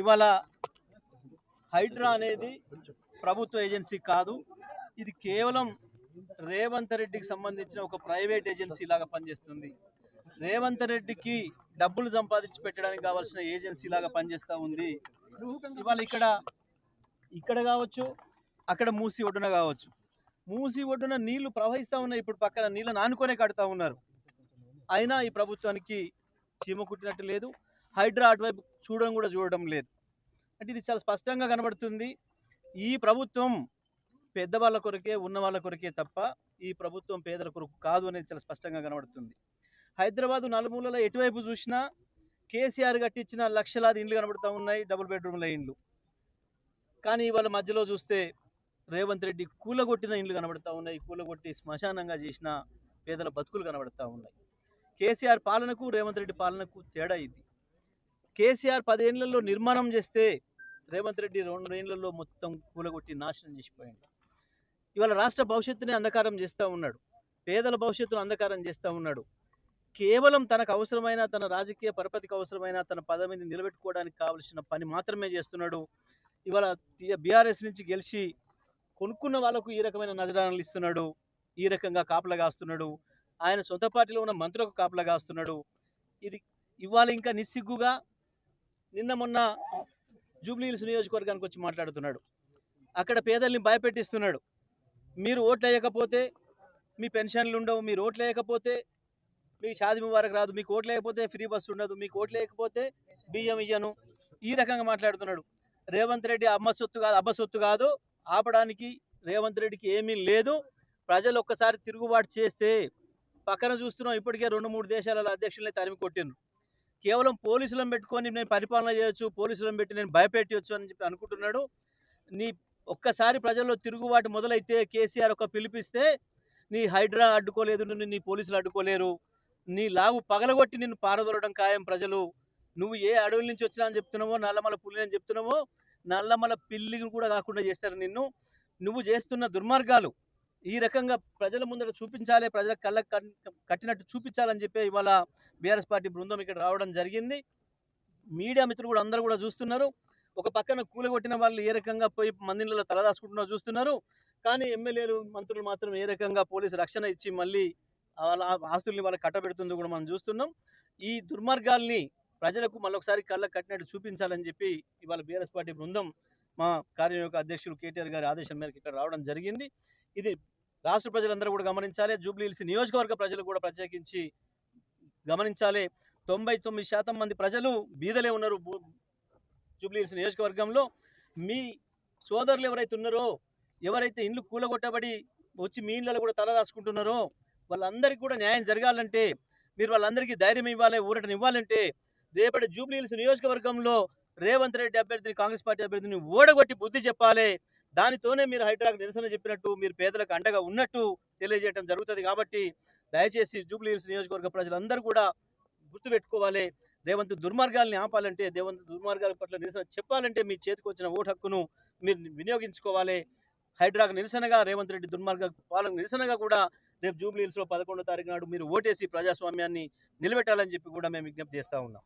ఇవాళ హైడ్రా అనేది ప్రభుత్వ ఏజెన్సీ కాదు ఇది కేవలం రేవంత్ రెడ్డికి సంబంధించిన ఒక ప్రైవేట్ ఏజెన్సీ లాగా పనిచేస్తుంది. రేవంత్ రెడ్డికి డబ్బులు సంపాదించి పెట్టడానికి కావాల్సిన ఏజెన్సీ లాగా పనిచేస్తూ ఉంది. ఇవాళ ఇక్కడ ఇక్కడ కావచ్చు అక్కడ మూసి ఒడ్డున కావచ్చు. మూసి ఒడ్డున నీళ్ళు ప్రవహిస్తూ ఉన్నాయి ఇప్పుడు పక్కన నీళ్ళని ఆనుకొనే కడుతూ ఉన్నారు. అయినా ఈ ప్రభుత్వానికి చీమ కుట్టినట్టు లేదు. హైడ్రా అటువైపు చూడడం కూడా చూడడం లేదు. అంటే ఇది చాలా స్పష్టంగా కనబడుతుంది. ఈ ప్రభుత్వం పెద్దవాళ్ళ కొరకే ఉన్న వాళ్ళ కొరకే తప్ప ఈ ప్రభుత్వం పేదల కొరకు కాదు అనేది చాలా స్పష్టంగా కనబడుతుంది. హైదరాబాదు నలుమూలలో ఎటువైపు చూసినా కేసీఆర్ కట్టించిన లక్షలాది ఇండ్లు కనబడుతూ ఉన్నాయి డబుల్ బెడ్రూమ్ల ఇండ్లు. కానీ ఇవాళ మధ్యలో చూస్తే రేవంత్ రెడ్డి కూలగొట్టిన ఇండ్లు కనబడుతూ ఉన్నాయి కూలగొట్టి శ్మశానంగా చేసిన పేదల బతుకులు కనబడుతూ ఉన్నాయి. కేసీఆర్ పాలనకు రేవంత్ రెడ్డి పాలనకు తేడా ఇది. కేసీఆర్ పదేళ్ళలో నిర్మాణం చేస్తే రేవంత్ రెడ్డి రెండు ఏళ్ళలో మొత్తం కూలగొట్టి నాశనం చేసిపోయాడు. ఇవాళ రాష్ట్ర భవిష్యత్తుని అంధకారం చేస్తూ ఉన్నాడు. పేదల భవిష్యత్తును అంధకారం చేస్తూ ఉన్నాడు. కేవలం తనకు అవసరమైన తన రాజకీయ పరపతికి అవసరమైన తన పదవిని నిలబెట్టుకోవడానికి కావలసిన పని మాత్రమే చేస్తున్నాడు. ఇవాళ బీఆర్ఎస్ నుంచి గెలిచి కొనుక్కున్న వాళ్ళకు ఈ రకమైన నజరానాలు ఇస్తున్నాడు. ఈ రకంగా కాపలా కాస్తున్నాడు. ఆయన సొంత పార్టీలో ఉన్న మంత్రులకు కాపలా కాస్తున్నాడు. ఇది ఇవాళ ఇంకా నిస్సిగ్గుగా నిన్న మొన్న జూబ్లీహిల్స్ నియోజకవర్గానికి వచ్చి మాట్లాడుతున్నాడు. అక్కడ పేదల్ని భయపెట్టిస్తున్నాడు. మీరు ఓట్లు వేయకపోతే మీ పెన్షన్లు ఉండవు మీరు ఓట్లు వేయకపోతే మీ షాది ముబారక్ రాదు మీకు ఓట్లు లేకపోతే ఫ్రీ బస్సు ఉండదు మీకు ఓట్లు లేకపోతే బియ్యం ఇయ్యను. ఈ రకంగా మాట్లాడుతున్నాడు. రేవంత్ రెడ్డి అమ్మ సొత్తు కాదు అబ్బ సొత్తు కాదు ఆపడానికి రేవంత్ రెడ్డికి ఏమీ లేదు. ప్రజలు ఒక్కసారి తిరుగుబాటు చేస్తే పక్కన చూస్తున్నాం ఇప్పటికే రెండు మూడు దేశాలలో అధ్యక్షులనే తరిమి కొట్టిండ్రు. కేవలం పోలీసులను పెట్టుకొని నేను పరిపాలన చేయొచ్చు పోలీసులను పెట్టి నేను భయపెట్టవచ్చు అని చెప్పి అనుకుంటున్నాడు. నీ ఒక్కసారి ప్రజల్లో తిరుగుబాటు మొదలైతే కేసీఆర్ ఒక పిలిపిస్తే నీ హైడ్రా అడ్డుకోలేదు నిన్ను నీ పోలీసులు అడ్డుకోలేరు. నీ లాగు పగలగొట్టి నిన్ను పారదొరడం ఖాయం ప్రజలు. నువ్వు ఏ అడవుల నుంచి వచ్చినా అని చెప్తున్నావో నల్లమల పుల్లి అని చెప్తున్నావో నల్లమల పిల్లిని కూడా కాకుండా చేస్తారు నిన్ను. నువ్వు చేస్తున్న దుర్మార్గాలు ఈ రకంగా ప్రజల ముందర చూపించాలి ప్రజల కళ్ళకు కట్టినట్టు చూపించాలని చెప్పి ఇవాళ బీఆర్ఎస్ పార్టీ బృందం ఇక్కడ రావడం జరిగింది. మీడియా మిత్రులు కూడా అందరూ కూడా చూస్తున్నారు. ఒక పక్కన కూలగొట్టిన వాళ్ళు ఏ రకంగా పోయి మందిళ్ళలో తలదాచుకుంటున్నారో చూస్తున్నారు. కానీ ఎమ్మెల్యేలు మంత్రులు మాత్రం ఏ రకంగా పోలీసు రక్షణ ఇచ్చి మళ్ళీ వాళ్ళ ఆస్తుల్ని వాళ్ళకి కట్టబెడుతుందో కూడా మనం చూస్తున్నాం. ఈ దుర్మార్గాల్ని ప్రజలకు మళ్ళొకసారి కళ్ళకు కట్టినట్టు చూపించాలని చెప్పి ఇవాళ బీఆర్ఎస్ పార్టీ బృందం మా కార్యనిర్వాహక అధ్యక్షులు కేటీఆర్ గారి ఆదేశం మేరకు ఇక్కడ రావడం జరిగింది. ఇది రాష్ట్ర ప్రజలందరూ కూడా గమనించాలి. జూబ్లీ హిల్స్ నియోజకవర్గ ప్రజలు కూడా ప్రత్యేకించి గమనించాలి. తొంభై తొమ్మిది శాతం మంది ప్రజలు బీదలే ఉన్నారు జూబ్లీ హిల్స్ నియోజకవర్గంలో. మీ సోదరులు ఎవరైతే ఉన్నారో ఎవరైతే ఇండ్లు కూలగొట్టబడి వచ్చి మీ ఇళ్ళలో కూడా తలదాచుకుంటున్నారో వాళ్ళందరికీ కూడా న్యాయం జరగాలంటే మీరు వాళ్ళందరికీ ధైర్యం ఇవ్వాలి ఊరటని ఇవ్వాలంటే రేపటి జూబ్లీ హిల్స్ నియోజకవర్గంలో రేవంత్ రెడ్డి అభ్యర్థిని కాంగ్రెస్ పార్టీ అభ్యర్థిని ఓడగొట్టి బుద్ధి చెప్పాలి. దానితోనే మీరు హైడ్రాకు నిరసన చెప్పినట్టు మీరు పేదలకు అండగా ఉన్నట్టు తెలియజేయడం జరుగుతుంది కాబట్టి దయచేసి జూబ్లీ హిల్స్ నియోజకవర్గ ప్రజలందరూ కూడా గుర్తుపెట్టుకోవాలి. రేవంత్ దుర్మార్గాల్ని ఆపాలంటే రేవంత్ దుర్మార్గాల పట్ల నిరసన చెప్పాలంటే మీ చేతికి వచ్చిన ఓటు హక్కును మీరు వినియోగించుకోవాలి. హైడ్రాకు నిరసనగా రేవంత్ రెడ్డి దుర్మార్గ పాలన నిరసనగా కూడా రేపు జూబ్లీ హిల్స్లో పదకొండో తారీఖు నాడు మీరు ఓటేసి ప్రజాస్వామ్యాన్ని నిలబెట్టాలని చెప్పి కూడా మేము విజ్ఞప్తి చేస్తా ఉన్నాం.